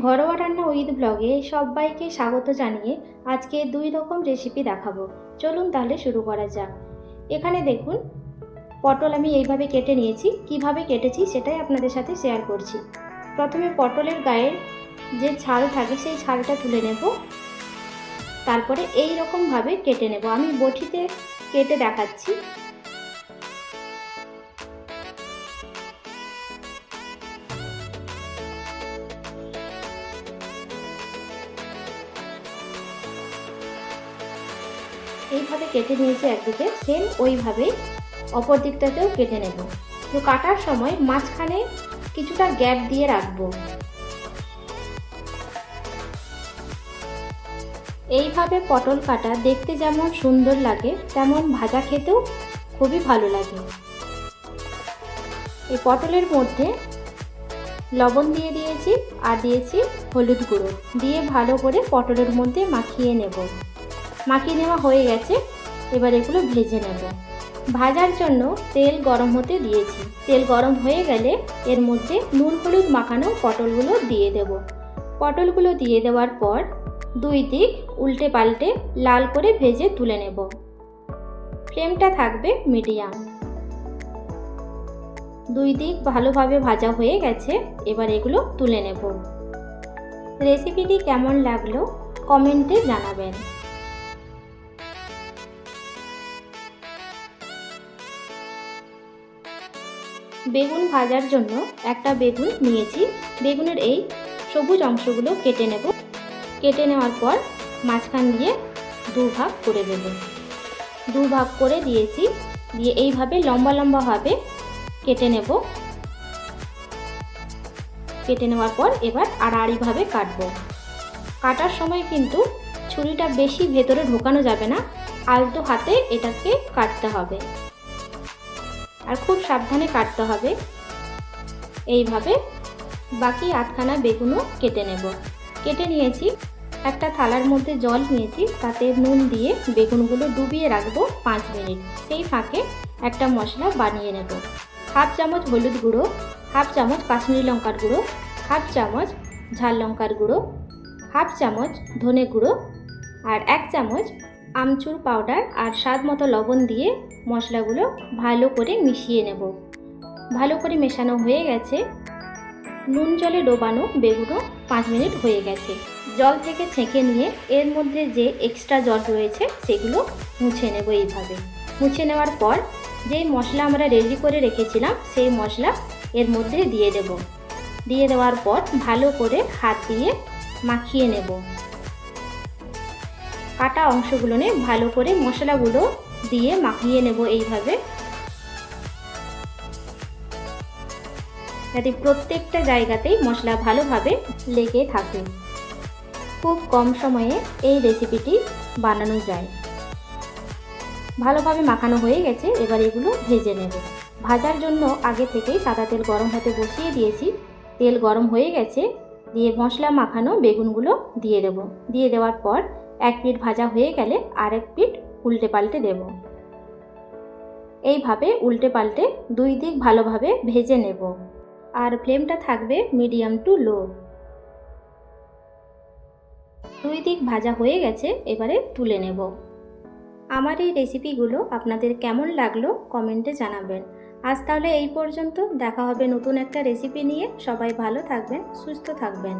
ঘরোয়া রান্না উইথ ব্লগে সবাইকে স্বাগত জানিয়ে আজকে দুই রকম রেসিপি দেখাবো। চলুন তাহলে শুরু করা যাক। এখানে দেখুন, পটল আমি এইভাবে কেটে নিয়েছি। কীভাবে কেটেছি সেটাই আপনাদের সাথে শেয়ার করছি। প্রথমে পটলের গায়ের যে ছাল থাকে সেই ছালটা তুলে নেব। তারপরে এই রকমভাবে কেটে নেব। আমি বটিতে কেটে দেখাচ্ছি। এইভাবে কেটে নিয়েছি একদিকে সেম ওইভাবেই অপর দিকটাতেও কেটে নেব। তো কাটার সময় মাঝখানে কিছুটা গ্যাপ দিয়ে রাখব। এইভাবে পটল কাটা দেখতে যেমন সুন্দর লাগে, তেমন ভাজা খেতেও খুবই ভালো লাগে। এই পটলের মধ্যে লবণ দিয়ে দিয়েছি আর দিয়েছি হলুদ গুঁড়ো। দিয়ে ভালো করে পটলের মধ্যে মাখিয়ে নেব। মাখিয়ে নেওয়া হয়ে গেছে। এবার এগুলো ভেজে নেব। ভাজার জন্য তেল গরম হতে দিয়েছি। তেল গরম হয়ে গেলে এর মধ্যে নুন হলুদ মাখানো পটলগুলো দিয়ে দেব। পটলগুলো দিয়ে দেওয়ার পর দুই দিক উল্টে পাল্টে লাল করে ভেজে তুলে নেব। ফ্লেমটা থাকবে মিডিয়াম। দুই দিক ভালোভাবে ভাজা হয়ে গেছে। এবার এগুলো তুলে নেব। রেসিপিটি কেমন লাগল কমেন্টে জানাবেন। বেগুন ভাজার জন্য একটা বেগুন নিয়েছি। বেগুনের এই সবুজ অংশগুলো কেটে নেব। কেটে নেওয়ার পর মাঝখান দিয়ে দু ভাগ করে দেব। দু ভাগ করে দিয়েছি। দিয়ে এইভাবে লম্বা লম্বাভাবে কেটে নেব। কেটে নেওয়ার পর এবার আড়াআড়িভাবে কাটবো। কাটার সময় কিন্তু ছুরিটা বেশি ভেতরে ঢোকানো যাবে না। আলতো হাতে এটাকে কাটতে হবে। আর খুব সাবধানে কাটতে হবে। এইভাবে বাকি আধখানা বেগুনও কেটে নেব। কেটে নিয়েছি, একটা থালার মধ্যে জল নিয়েছি, তাতে নুন দিয়ে বেগুনগুলো ডুবিয়ে রাখব পাঁচ মিনিট। সেই ফাঁকে একটা মশলা বানিয়ে নেব। হাফ চামচ হলুদ গুঁড়ো, হাফ চামচ কাশ্মীরি লঙ্কার গুঁড়ো, হাফ চামচ ঝাল লঙ্কার গুঁড়ো, হাফ চামচ ধনে গুঁড়ো, আর এক চামচ আমচুর পাউডার আর স্বাদ মতো লবণ দিয়ে মশলাগুলো ভালো করে মিশিয়ে নেব। ভালো করে মেশানো হয়ে গেছে। নুন জলে ডোবানো বেগুনও পাঁচ মিনিট হয়ে গেছে। জল থেকে ছেঁকে নিয়ে এর মধ্যে যে এক্সট্রা জল রয়েছে সেগুলো মুছে নেব এইভাবে। মুছে নেওয়ার পর যেই মশলা আমরা রেডি করে রেখেছিলাম সেই মশলা এর মধ্যে দিয়ে দেব। দিয়ে দেওয়ার পর ভালো করে হাত দিয়ে মাখিয়ে নেব। কাটা অংশগুলো নিয়ে ভালো করে মশলাগুলো দিয়ে মাখিয়ে নেব এইভাবে। যাতে প্রত্যেকটা জায়গাতেই মশলা ভালোভাবে লেগে থাকে। খুব কম সময়ে এই রেসিপিটি বানানো যায়। ভালোভাবে মাখানো হয়ে গেছে, এবার এগুলো ভেজে নেব। ভাজার জন্য আগে থেকেই সাদা তেল গরম হতে বসিয়ে দিয়েছি। তেল গরম হয়ে গেছে, দিয়ে মশলা মাখানো বেগুনগুলো দিয়ে দেব। দিয়ে দেওয়ার পর এক পিঠ ভাজা হয়ে গেলে আরেক পিঠ উল্টে পাল্টে দেব। এইভাবে উল্টে পাল্টে দুই দিক ভালোভাবে ভেজে নেব। আর ফ্লেমটা থাকবে মিডিয়াম টু লো। দুই দিক ভাজা হয়ে গেছে, এবারে তুলে নেব। আমার এই রেসিপিগুলো আপনাদের কেমন লাগল কমেন্টে জানাবেন। আজ তাহলে এই পর্যন্ত, দেখা হবে নতুন একটা রেসিপি নিয়ে। সবাই ভালো থাকবেন, সুস্থ থাকবেন।